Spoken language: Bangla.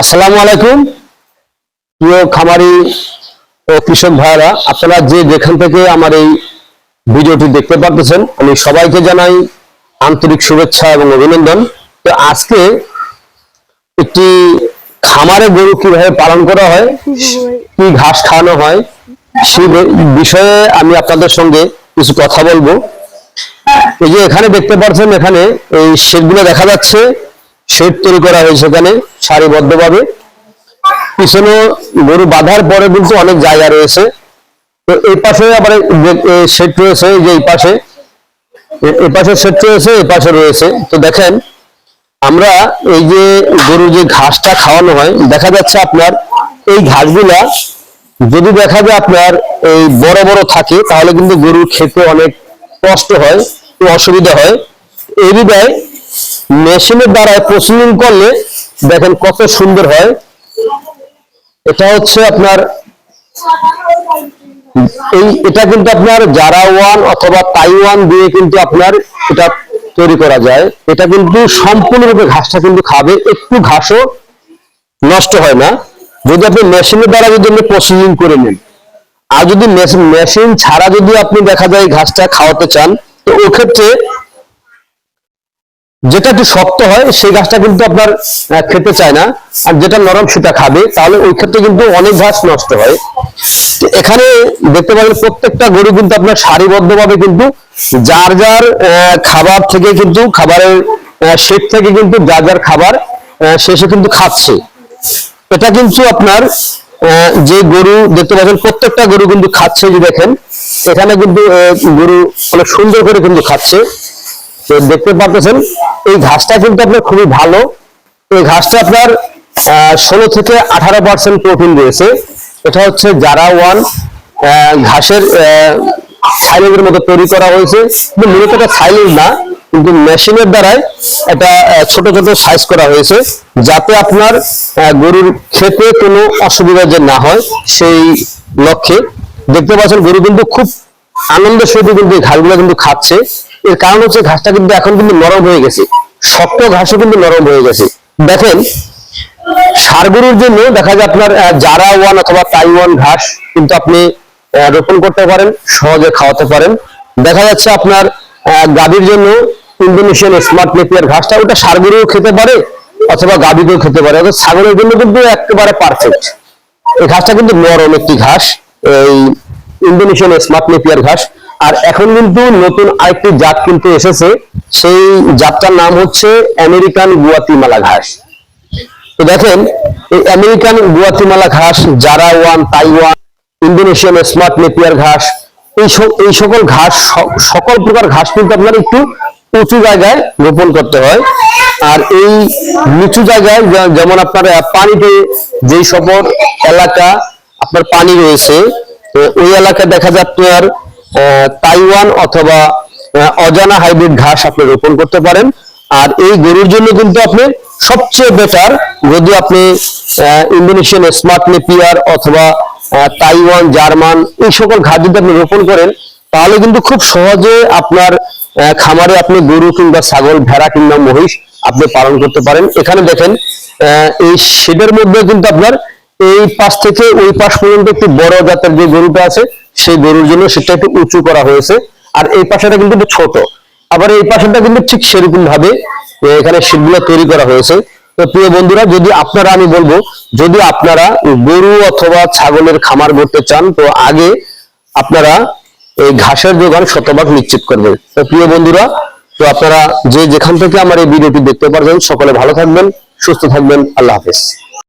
আসসালামু আলাইকুম। প্রিয় খামারি ও কৃষক ভাইরা আপনারা যে যেখান থেকে আমার এই ভিডিওটি দেখতে পারতেছেন, আমি সবাইকে জানাই আন্তরিক শুভেচ্ছা এবং অভিনন্দন। তো আজকে একটি খামারে গরু কীভাবে পালন করা হয়, কি ঘাস খাওয়ানো হয় সেই বিষয়ে আমি আপনাদের সঙ্গে কিছু কথা বলব। এই যে এখানে দেখতে পাচ্ছেন, এখানে এই শেডগুলো দেখা যাচ্ছে। শেড তৈরি করা হয়েছে এখানে, সারিবদ্ধভাবে। পিছনে গরু বাঁধার পরে কিন্তু অনেক জায়গা রয়েছে। তো এই পাশে আবার শেড রয়েছে যে এই পাশে। এ- পাশে শেড রয়েছে এই পাশে রয়েছে। তো দেখেন, আমরা এই যে গরু যে ঘাসটা খাওয়ানো হয়, দেখা যাচ্ছে আপনার এই ঘাসগুলা যদি দেখা যায় আপনার এই বড় বড় থাকে, তাহলে কিন্তু গরুর খেতে অনেক কষ্ট হয় অসুবিধা হয়। এই বিধায় মেশিনের দ্বারা প্রসেসিং করলে দেখেন কত সুন্দর হয়। এটা হচ্ছে আপনার, এই, এটা কিন্তু আপনার জারা ওয়ান অথবা তাইওয়ান দিয়ে কিন্তু আপনার এটা তৈরি করা যায়। এটা কিন্তু সম্পূর্ণরূপে ঘাসটা কিন্তু খাবে, একটু ঘাসও নষ্ট হয় না। যদি আপনি মেশিনের দ্বারা যদি আপনি প্রসেসিং করে নেন, আর যদি মেশিন ছাড়া যদি আপনি দেখা যায় ঘাসটা খাওয়াতে চান, তো ওই ক্ষেত্রে যেটা একটু শক্ত হয়, সেই গাছটা কিন্তু আপনার খেতে চায় না। আর যেটা নরম সেটা খাবে। তাহলে ওই ক্ষেত্রে কিন্তু অনেক ঘাস নষ্ট হয়। এখানে দেখতে পাবেন প্রত্যেকটা গরু কিন্তু আপনার সারিবদ্ধভাবে কিন্তু যার যার খাবার থেকে কিন্তু, খাবারের শেড থেকে কিন্তু যার যার খাবার শেষে কিন্তু খাচ্ছে। এটা কিন্তু আপনার যে গরু, দেখতে পাচ্ছেন, প্রত্যেকটা গরু কিন্তু খাচ্ছে যে দেখেন। এখানে কিন্তু গরু অনেক সুন্দর করে কিন্তু খাচ্ছে। তো দেখতে পাচ্ছেন, এই ঘাসটা কিন্তু আপনার খুবই ভালো। এই ঘাসটা আপনার ষোলো থেকে আঠারো পার্সেন্ট প্রোটিন রয়েছে। এটা হচ্ছে জারা ওয়ান ঘাসের সাইলেজের মতো তৈরি করা হয়েছে। কিন্তু মূলত এটা সাইলেজ না, কিন্তু মেশিনের দ্বারাই এটা ছোট ছোট সাইজ করা হয়েছে, যাতে আপনার গরুর খেতে কোনো অসুবিধা যে না হয় সেই লক্ষ্যে। দেখতে পাচ্ছেন, গরু কিন্তু খুব আনন্দের সহিত কিন্তু এই ঘাসগুলো কিন্তু খাচ্ছে। এর কারণ হচ্ছে ঘাসটা কিন্তু এখন কিন্তু নরম হয়ে গেছে। শক্ত ঘাসও কিন্তু নরম হয়ে গেছে। দেখেন গরুর জন্য দেখা যায় আপনার জারা ওয়ান অথবা তাইওয়ান ঘাস কিন্তু আপনি রোপণ করতে পারেন, সহজে খাওয়াতে পারেন। দেখা যাচ্ছে আপনার গাভীর জন্য ইন্দোনেশিয়ান স্মার্ট নেপিয়ার ঘাসটা, ওটা গরুও খেতে পারে অথবা গাভীকেও খেতে পারে। অর্থাৎ ছাগলের জন্য কিন্তু একেবারে পারফেক্ট এই ঘাসটা কিন্তু নরম একটি ঘাস, এই ইন্দোনেশিয়ান স্মার্ট নেপিয়ার ঘাস। আর এখন কিন্তু নতুন আরেকটি জাত কিন্তু এসেছে। সেই জাতটার নাম হচ্ছে আমেরিকান গুয়াতিমালা ঘাস। তো দেখেন এই আমেরিকান গুয়াতিমালা ঘাস জারা one Taiwan Indonesian smart Napier ঘাস এই এই সকল ঘাস সকল প্রকার ঘাস কিন্তু আপনার একটু উঁচু জায়গায় রোপণ করতে হয়। আর এই নিচু জায়গায় যেমন আপনার পানিতে যেই সকল এলাকা আপনার পানি রয়েছে ওই এলাকায় দেখা আপনার আহ, তাইওয়ান অথবা অজানা হাইব্রিড ঘাস আপনি রোপণ করতে পারেন। আর এই গরুর জন্য কিন্তু আপনি সবচেয়ে বেটার যদি আপনি ইন্দোনেশিয়ান স্মার্ট নেপিয়ার অথবা তাইওয়ান, জার্মান এই সকল ঘাস যদি আপনি রোপণ করেন, তাহলে কিন্তু খুব সহজে আপনার খামারে আপনি গরু কিংবা ছাগল, ভেড়া কিংবা মহিষ আপনি পালন করতে পারেন। এখানে দেখেন এই শেডের মধ্যে কিন্তু আপনার এই পাশ থেকে ওই পাশ পর্যন্ত একটু বড় জাতের যে গরুটা আছে, সেই গরুর জন্য সেটা একটু উঁচু করা হয়েছে। আর এই পাশেটা কিন্তু একটু ছোট। আবার এই পাশেটা কিন্তু ঠিক সেরকম ভাবে এখানে শীটগুলো তৈরি করা হয়েছে। তো প্রিয় বন্ধুরা, যদি আপনারা, আমি বলব, যদি আপনারা গরু অথবা ছাগলের খামার করতে চান, তো আগে আপনারা এই ঘাসের যোগান শতভাগ নিশ্চিত করবেন। তো প্রিয় বন্ধুরা, তো আপনারা যে যেখান থেকে আমার এই ভিডিওটি দেখতে পারবেন, সকলে ভালো থাকবেন, সুস্থ থাকবেন, আল্লাহ হাফেজ।